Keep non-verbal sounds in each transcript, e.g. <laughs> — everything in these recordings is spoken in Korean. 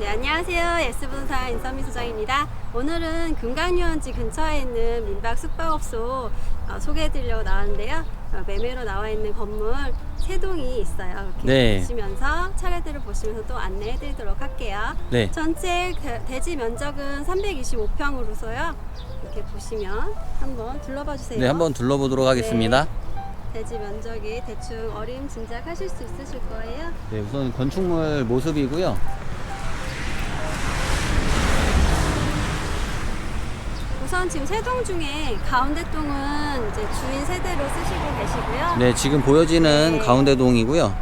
네, 안녕하세요. 예스분사 인선미 소장입니다. 오늘은 금강유원지 근처에 있는 민박 숙박업소 어, 소개해드리려고 나왔는데요. 어, 매매로 나와 있는 건물 세 동이 있어요. 이렇게 네. 보시면서 차례들을 보시면서 또 안내해드리도록 할게요. 네. 전체 대- 대지 면적은 325평으로서요. 이렇게 보시면 한번 둘러봐 주세요. 네, 한번 둘러보도록 하겠습니다. 대지 면적이 대충 어림짐작하실 수 있으실 거예요. 네, 우선 건축물 모습이고요. 우선 지금 세 동 중에 가운데 동은 이제 주인 세대로 쓰시고 계시고요. 네, 지금 보여지는 네. 가운데 동이고요.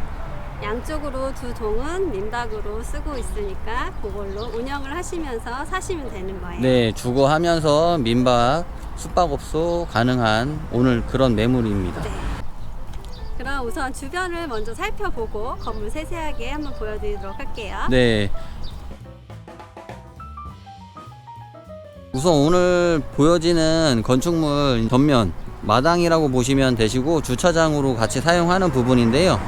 양쪽으로 두 동은 민박으로 쓰고 있으니까 그걸로 운영을 하시면서 사시면 되는 거예요. 네, 주거하면서 민박, 숙박업소 가능한 오늘 그런 매물입니다. 네. 그럼 우선 주변을 먼저 살펴보고 건물 세세하게 한번 보여드리도록 할게요. 네. 우선 오늘 보여지는 건축물 전면 마당이라고 보시면 되시고 주차장으로 같이 사용하는 부분인데요.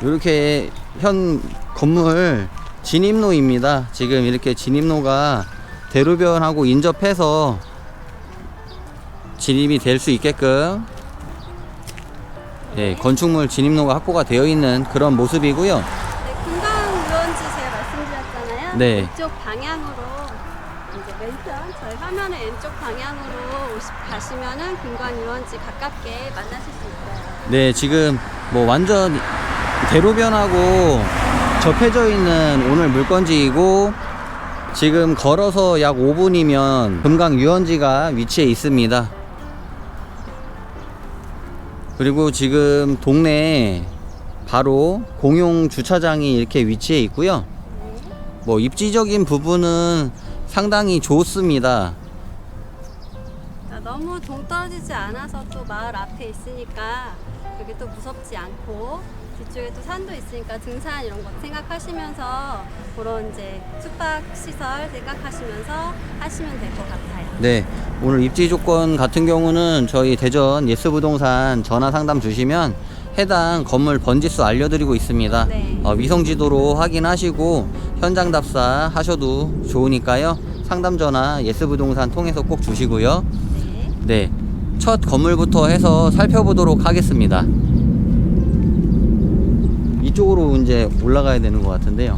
이렇게 현 건물 진입로입니다. 지금 이렇게 진입로가 대로변하고 인접해서 진입이 될 수 있게끔 네, 건축물 진입로가 확보가 되어 있는 그런 모습이고요. 네, 금강유원지 제가 말씀드렸잖아요. 네. 이쪽 방향으로 이제 왼편 저희 화면의 왼쪽 방향으로 오시, 가시면은 금강유원지 가깝게 만나실 수 있어요. 네, 지금 뭐 완전 대로변하고 접해져 있는 오늘 물건지이고 지금 걸어서 약 5분이면 금강 유원지가 위치해 있습니다. 그리고 지금 동네에 바로 공용 주차장이 이렇게 위치해 있고요. 네. 뭐 입지적인 부분은 상당히 좋습니다. 자, 너무 동떨어지지 않아서 또 마을 앞에 있으니까 그게 또 무섭지 않고 뒤쪽에 또 산도 있으니까 등산 이런 거 생각하시면서 그런 이제 숙박 시설 생각하시면서 하시면 될 것 같아요. 네, 오늘 입지 조건 같은 경우는 저희 대전 예스부동산 전화 상담 주시면 해당 건물 번지수 알려드리고 있습니다. 네. 어, 위성 지도로 확인하시고 현장 답사 하셔도 좋으니까요. 상담 전화 예스부동산 통해서 꼭 주시고요. 네. 네, 첫 건물부터 해서 살펴보도록 하겠습니다. 이쪽으로 이제 올라가야 되는 것 같은데요.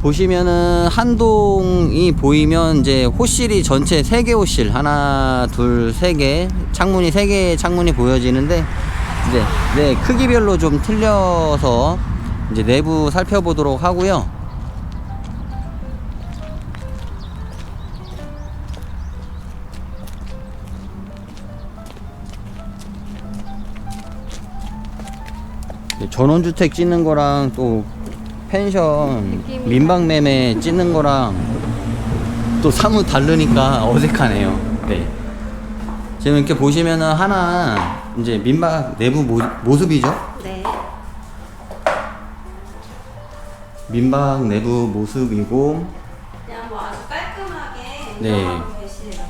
보시면은 한 동이 보이면 이제 호실이 전체 세 개 호실 하나 둘 세 개 창문이 세개 창문이 보여지는데 이제 네 크기별로 좀 틀려서 이제 내부 살펴보도록 하고요. 네, 전원주택 찍는 거랑 또 펜션 느낌이 민박 매매 찍는 거랑 또 사뭇 다르니까 어색하네요. 네. 지금 이렇게 보시면은 하나 이제 민박 내부 모, 모습이죠. 네. 민박 내부 모습이고 그냥 뭐 아주 깔끔하게 네. 운영하고 계시네요.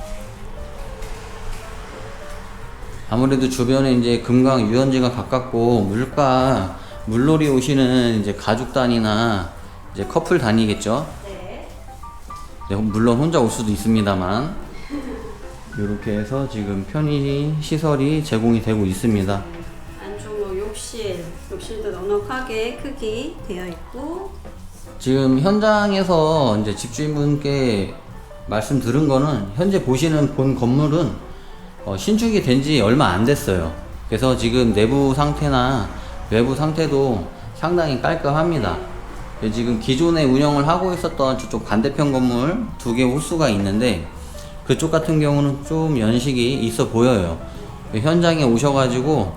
아무래도 주변에 이제 금강 유원지가 가깝고 물가 물놀이 오시는 이제 가족 단위나 이제 커플 단위겠죠. 네. 네, 물론 혼자 올 수도 있습니다만 이렇게 해서 지금 편의 시설이 제공이 되고 있습니다. 안쪽 뭐 욕실, 욕실도 넉넉하게 크기 되어 있고 지금 현장에서 이제 집주인분께 말씀 들은 거는 현재 보시는 본 건물은 어, 신축이 된 지 얼마 안 됐어요. 그래서 지금 내부 상태나 외부 상태도 상당히 깔끔합니다. 네, 지금 기존에 운영을 하고 있었던 저쪽 반대편 건물 두 개 호수가 있는데 그쪽 같은 경우는 좀 연식이 있어 보여요. 네, 현장에 오셔가지고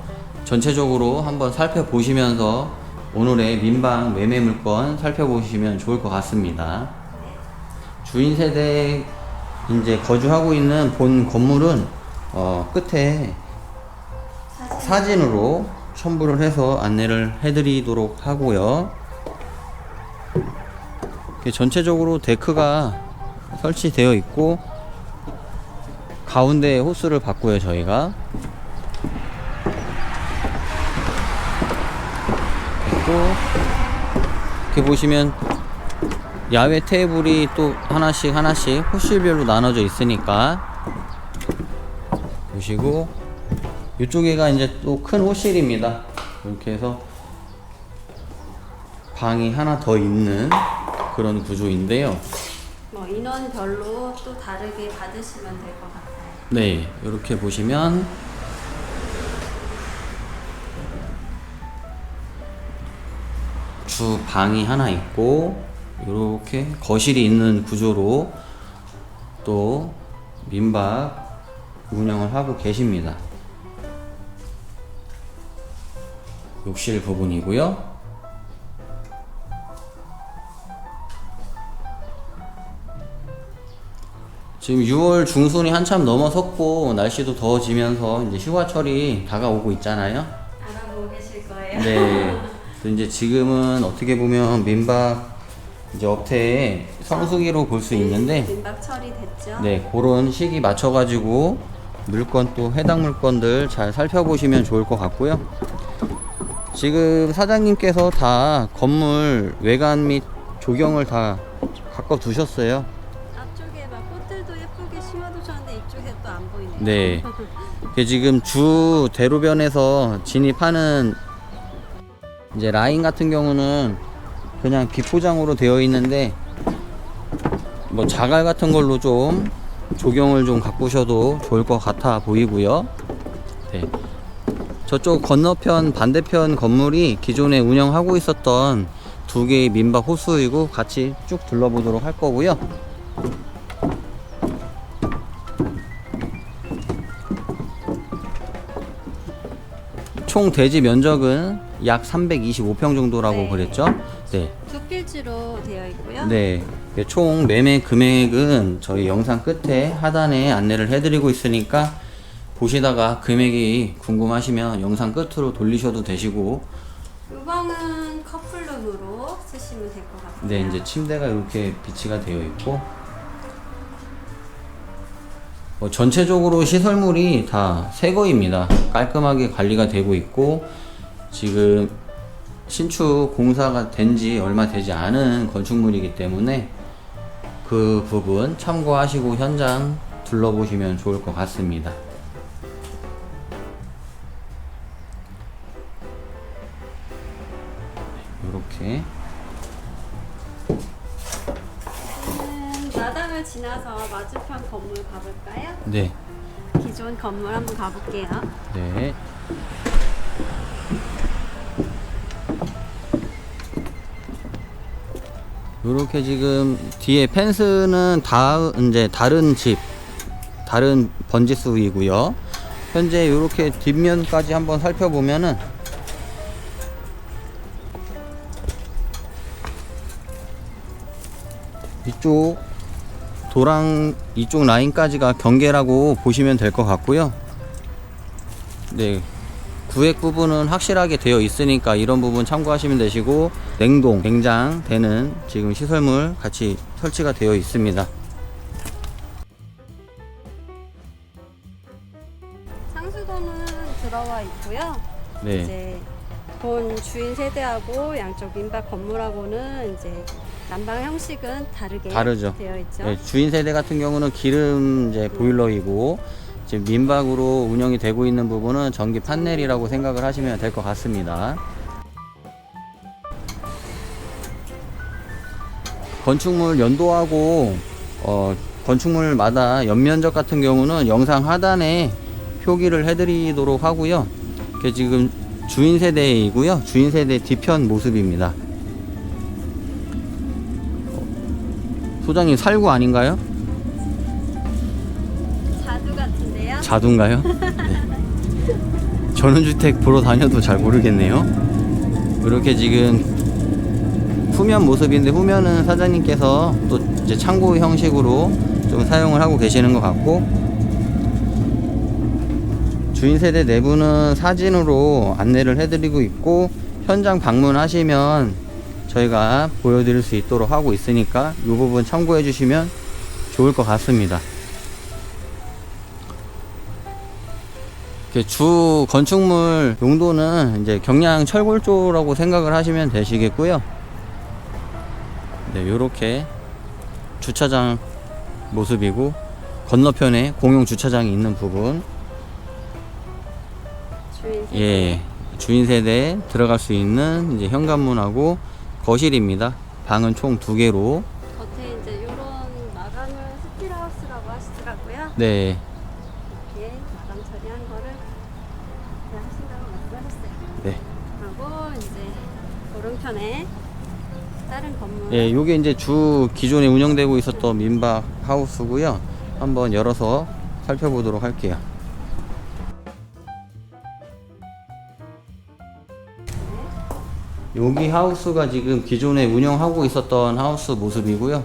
전체적으로 한번 살펴보시면서 오늘의 민방 매매 물건 살펴보시면 좋을 것 같습니다. 주인 세대 이제 거주하고 있는 본 건물은 어, 끝에 사진으로 첨부를 해서 안내를 해드리도록 하고요. 전체적으로 데크가 설치되어 있고 가운데 호스를 봤고요 저희가 이렇게 보시면 야외 테이블이 또 하나씩 하나씩 호실별로 나눠져 있으니까 보시고 이쪽에가 이제 또 큰 호실입니다. 이렇게 해서 방이 하나 더 있는 그런 구조인데요. 뭐 인원별로 또 다르게 받으시면 될 것 같아요. 네, 이렇게 보시면 주 방이 하나 있고 이렇게 거실이 있는 구조로 또 민박 운영을 하고 계십니다. 욕실 부분이고요. 지금 6월 중순이 한참 넘어섰고 날씨도 더워지면서 이제 휴가철이 다가오고 있잖아요. 알아보고 계실 거예요. 네. 그래서 이제 지금은 어떻게 보면 민박 이제 업태의 성수기로 볼 수 있는데 민박 처리 됐죠? 네, 그런 시기 맞춰 가지고 물건 또 해당 물건들 잘 살펴보시면 좋을 것 같고요. 지금 사장님께서 다 건물 외관 및 조경을 다 바꿔 두셨어요. 앞쪽에 막 꽃들도 예쁘게 심어두셨는데 이쪽에 또 안 보이네요. 네. <laughs> 지금 주 대로변에서 진입하는 이제 라인 같은 경우는 그냥 비포장으로 되어 있는데 뭐 자갈 같은 걸로 좀 조경을 좀 가꾸셔도 좋을 것 같아 보이고요. 네. 저쪽 건너편 반대편 건물이 기존에 운영하고 있었던 두 개의 민박 호수이고 같이 쭉 둘러보도록 할 거고요. 총 대지 면적은 약 325평 정도라고 네. 그랬죠? 네. 두 필지로 되어 있고요. 네. 총 매매 금액은 저희 영상 끝에 하단에 안내를 해드리고 있으니까 보시다가 금액이 궁금하시면 영상 끝으로 돌리셔도 되시고. 이 방은 커플룸으로 쓰시면 될 것 같아요. 네 이제 침대가 이렇게 비치가 되어 있고. 뭐 전체적으로 시설물이 다 새거입니다. 깔끔하게 관리가 되고 있고 지금 신축 공사가 된 지 얼마 되지 않은 건축물이기 때문에 그 부분 참고하시고 현장 둘러보시면 좋을 것 같습니다 지나서 맞은편 건물 가볼까요? 네 기존 건물 한번 가볼게요. 네. 요렇게 지금 뒤에 펜스는 다 이제 다른 집 다른 번지수이고요. 현재 요렇게 뒷면까지 한번 살펴보면은 이쪽 도랑 이쪽 라인까지가 경계라고 보시면 될 것 같고요. 네. 구획 부분은 확실하게 되어 있으니까 이런 부분 참고하시면 되시고 냉동, 냉장 되는 지금 시설물 같이 설치가 되어 있습니다. 상수도는 들어와 있고요. 네. 이제 본 주인 세대하고 양쪽 민박 건물하고는 이제 난방 형식은 다르게 다르죠. 되어 있죠. 네, 주인 세대 같은 경우는 기름 이제 보일러이고 지금 민박으로 운영이 되고 있는 부분은 전기 판넬이라고 생각을 하시면 될 것 같습니다. 건축물 연도하고 어, 건축물마다 연면적 같은 경우는 영상 하단에 표기를 해드리도록 하고요. 이게 지금 주인 세대이고요. 주인 세대 뒤편 모습입니다. 소장님 살구 아닌가요? 자두 같은데요. 자두인가요? <laughs> 네. 전원주택 보러 다녀도 잘 모르겠네요. 이렇게 지금 후면 모습인데 후면은 사장님께서 또 이제 창고 형식으로 좀 사용을 하고 계시는 것 같고 주인 세대 내부는 사진으로 안내를 해드리고 있고 현장 방문하시면 저희가 보여드릴 수 있도록 하고 있으니까 이 부분 참고해 주시면 좋을 것 같습니다. 주 건축물 용도는 이제 경량 철골조라고 생각을 하시면 되시겠고요. 네, 요렇게 주차장 모습이고 건너편에 공용 주차장이 있는 부분 주인 세대. 예, 주인 세대에 들어갈 수 있는 이제 현관문하고 거실입니다. 방은 총 두 개로. 겉에 이제 이런 마감을 스틸하우스라고 하시더라고요. 네, 이렇게 마감 처리한 거를 그냥 하신다고 말씀하셨어요. 네. 하고 이제 오른편에 다른 건물 예, 요게 이제 주 기존에 운영되고 있었던 민박 하우스고요. 한번 열어서 살펴보도록 할게요. 여기 하우스가 지금 기존에 운영하고 있었던 하우스 모습이고요.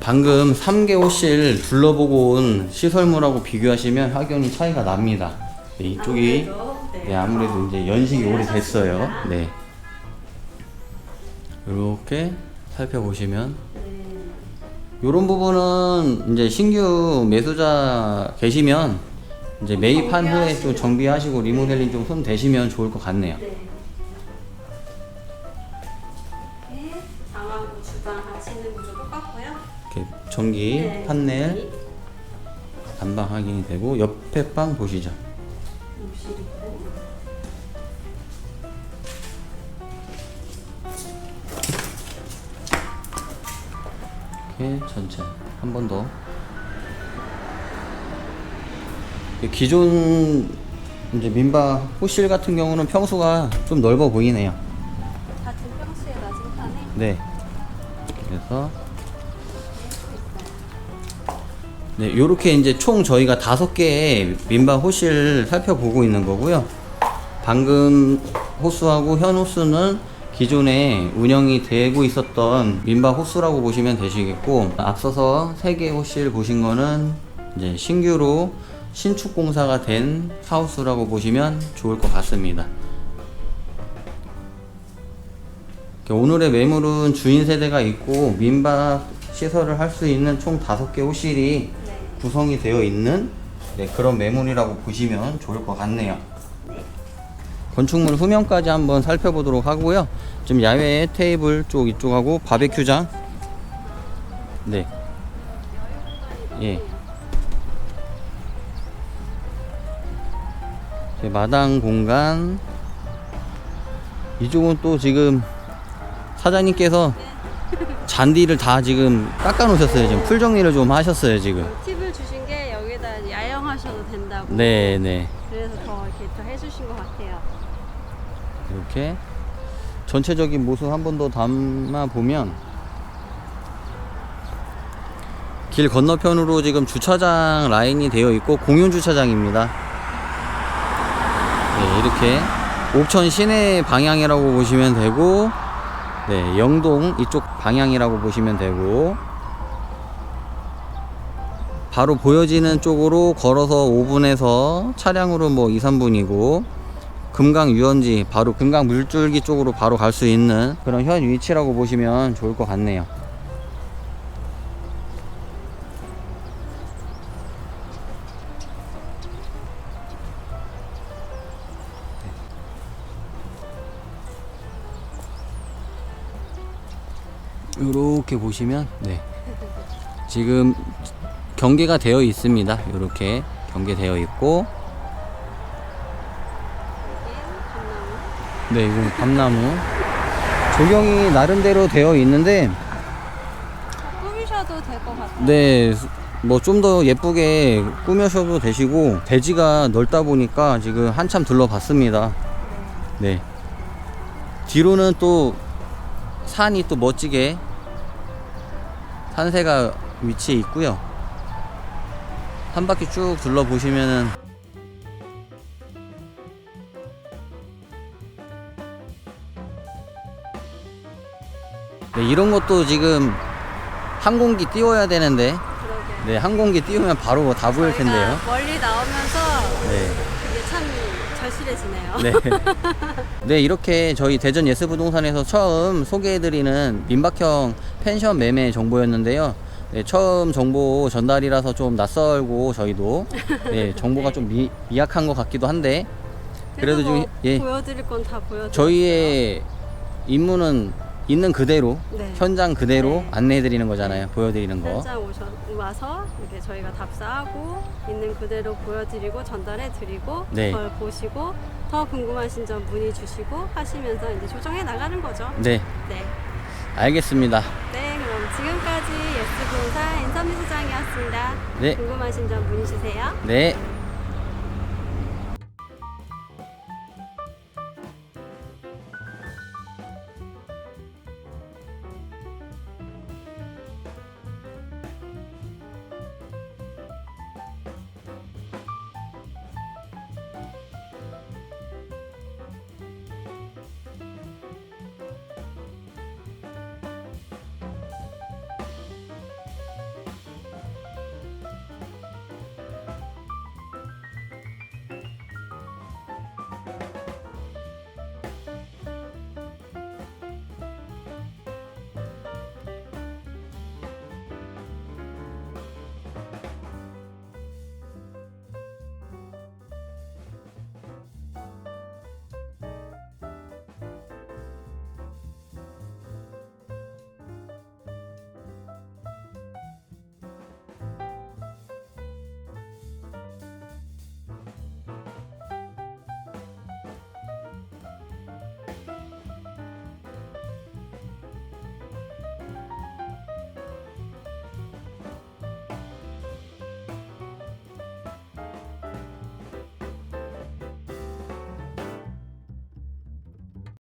방금 3개 호실 둘러보고 온 시설물하고 비교하시면 확연히 차이가 납니다. 네, 이쪽이 아무래도, 네. 네, 아무래도 이제 연식이 오래됐어요. 네. 이렇게 살펴보시면 이런 부분은 이제 신규 매수자 계시면 이제 매입한 후에 좀 정비하시고 리모델링 좀 손 대시면 좋을 것 같네요. 전기, 네. 판넬, 난방 확인이 되고 옆에 방 보시죠. 이렇게 전체 한 번 더. 기존 이제 민박 호실 같은 경우는 평수가 좀 넓어 보이네요. 같은 평수의 낮은 판에 네. 그래서 네, 요렇게 이제 총 저희가 다섯 개의 민박 호실 살펴보고 있는 거고요. 방금 호수하고 현 호수는 기존에 운영이 되고 있었던 민박 호수라고 보시면 되시겠고 앞서서 세 개 호실 보신 거는 이제 신규로 신축 공사가 된 하우스라고 보시면 좋을 것 같습니다. 오늘의 매물은 주인 세대가 있고 민박 시설을 할 수 있는 총 다섯 개 호실이 네. 구성이 되어 있는 네, 그런 매물이라고 보시면 좋을 것 같네요. 건축물 후면까지 한번 살펴보도록 하고요. 지금 야외 테이블 쪽 이쪽하고 바베큐장. 네. 예. 마당 공간. 이쪽은 또 지금 사장님께서 잔디를 다 지금 깎아 놓으셨어요. 지금 풀 정리를 좀 하셨어요, 지금. 팁을 주신 게 여기다 야영하셔도 된다고. 네, 네. 그래서 더 이렇게 더 해주신 것 같아요. 이렇게 전체적인 모습 한 번 더 담아 보면 길 건너편으로 지금 주차장 라인이 되어 있고 공용 주차장입니다. 네, 이렇게 옥천 시내 방향이라고 보시면 되고 네, 영동 이쪽 방향이라고 보시면 되고 바로 보여지는 쪽으로 걸어서 5분에서 차량으로 뭐 2, 3분이고 금강 유원지 바로 금강 물줄기 쪽으로 바로 갈 수 있는 그런 현 위치라고 보시면 좋을 것 같네요. 이렇게 보시면 네 지금 경계가 되어 있습니다. 이렇게 경계되어 있고. 네, 이건 밤나무. 조경이 나름대로 되어 있는데, 꾸미셔도 될 것 같아요. 네, 뭐 좀 더 예쁘게 꾸며셔도 되시고, 대지가 넓다 보니까 지금 한참 둘러봤습니다. 네. 뒤로는 또 산이 또 멋지게 산세가 위치해 있고요. 한 바퀴 쭉 둘러보시면은 네, 이런 것도 지금 항공기 띄워야 되는데 그러게요. 네, 항공기 띄우면 바로 다 보일 텐데요. 저희가 멀리 나오면서 네. 그게 참 절실해지네요. 네. <laughs> 네, 이렇게 저희 대전 예스부동산에서 처음 소개해드리는 민박형 펜션 매매 정보였는데요. 네, 처음 정보 전달이라서 좀 낯설고 저희도 <laughs> 네, 정보가 네. 좀 미, 미약한 것 같기도 한데 그래도 뭐 예, 보여드릴 건 다 보여드렸어요. 저희의 임무는 있는 그대로 네. 현장 그대로 네. 안내해 드리는 거잖아요. 보여 드리는 거. 현장 오셔 와서 이렇게 저희가 답사하고 있는 그대로 보여드리고 전달해 드리고 네. 그걸 보시고 더 궁금하신 점 문의 주시고 하시면서 이제 조정해 나가는 거죠. 네, 네. 알겠습니다. 네, 지금까지 예스본사 인선미 소장이었습니다. 네. 궁금하신 점 문의 주세요. 네,